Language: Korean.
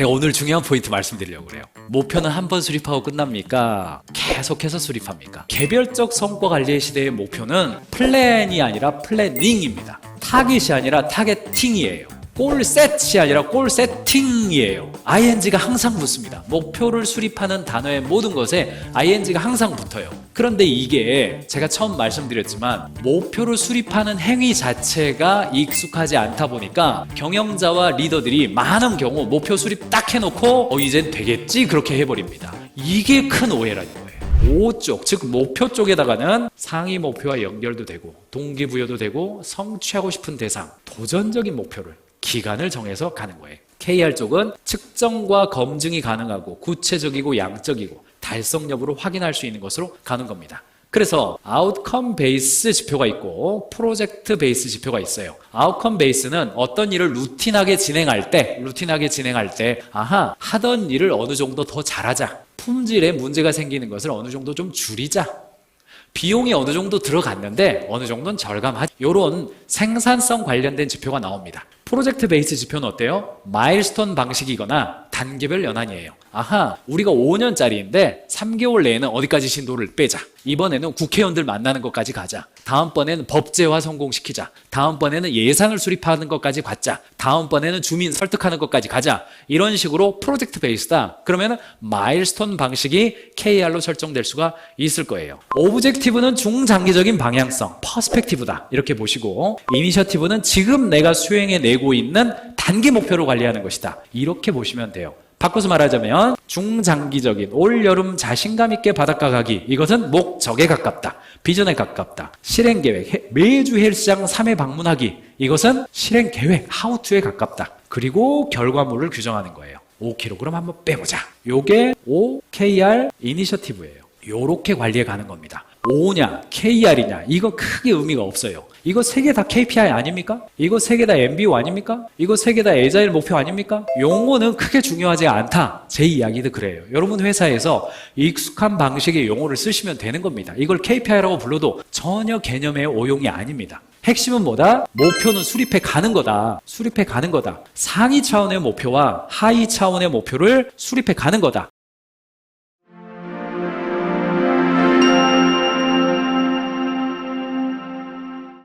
제가 오늘 중요한 포인트 말씀드리려고 그래요. 목표는 한 번 수립하고 끝납니까? 계속해서 수립합니까? 개별적 성과 관리 시대의 목표는 플랜이 아니라 플래닝입니다. 타깃이 아니라 타겟팅이에요. 골 셋이 아니라 골 세팅이에요. ing가 항상 붙습니다. 목표를 수립하는 단어의 모든 것에 ing가 항상 붙어요. 그런데 이게 제가 처음 말씀드렸지만 목표를 수립하는 행위 자체가 익숙하지 않다 보니까 경영자와 리더들이 많은 경우 목표 수립 딱 해놓고 어 이젠 되겠지 그렇게 해버립니다. 이게 큰 오해라는 거예요. 5쪽, 즉 목표 쪽에다가는 상위 목표와 연결도 되고 동기부여도 되고 성취하고 싶은 대상, 도전적인 목표를 기간을 정해서 가는 거예요. KR 쪽은 측정과 검증이 가능하고 구체적이고 양적이고 달성 여부를 확인할 수 있는 것으로 가는 겁니다. 그래서 아웃컴 베이스 지표가 있고 프로젝트 베이스 지표가 있어요. 아웃컴 베이스는 어떤 일을 루틴하게 진행할 때, 루틴하게 진행할 때, 아하, 하던 일을 어느 정도 더 잘하자. 품질에 문제가 생기는 것을 어느 정도 좀 줄이자. 비용이 어느 정도 들어갔는데 어느 정도는 절감하자. 이런 생산성 관련된 지표가 나옵니다. 프로젝트 베이스 지표는 어때요? 마일스톤 방식이거나 단계별 연한이에요. 아하, 우리가 5년짜리인데 3개월 내에는 어디까지 신도를 빼자. 이번에는 국회의원들 만나는 것까지 가자. 다음번에는 법제화 성공시키자. 다음번에는 예산을 수립하는 것까지 가자. 다음번에는 주민 설득하는 것까지 가자. 이런 식으로 프로젝트 베이스다. 그러면 마일스톤 방식이 KR로 설정될 수가 있을 거예요. 오브젝티브는 중장기적인 방향성, 퍼스펙티브다. 이렇게 보시고 이니셔티브는 지금 내가 수행해 내고 있는 단기 목표를 관리하는 것이다. 이렇게 보시면 돼요. 바꿔서 말하자면 중장기적인 올 여름 자신감 있게 바닷가 가기 이것은 목적에 가깝다. 비전에 가깝다. 실행 계획 해- 매주 헬스장 3회 방문하기 이것은 실행 계획 하우투에 가깝다. 그리고 결과물을 규정하는 거예요. 5kg 한번 빼보자. 요게 OKR 이니셔티브예요. 요렇게 관리해 가는 겁니다. O냐, KR이냐, 이거 크게 의미가 없어요. 이거 세 개 다 KPI 아닙니까? 이거 세 개 다 MBO 아닙니까? 이거 세 개 다 에자일 목표 아닙니까? 용어는 크게 중요하지 않다. 제 이야기도 그래요. 여러분 회사에서 익숙한 방식의 용어를 쓰시면 되는 겁니다. 이걸 KPI라고 불러도 전혀 개념의 오용이 아닙니다. 핵심은 뭐다? 목표는 수립해 가는 거다. 수립해 가는 거다. 상위 차원의 목표와 하위 차원의 목표를 수립해 가는 거다.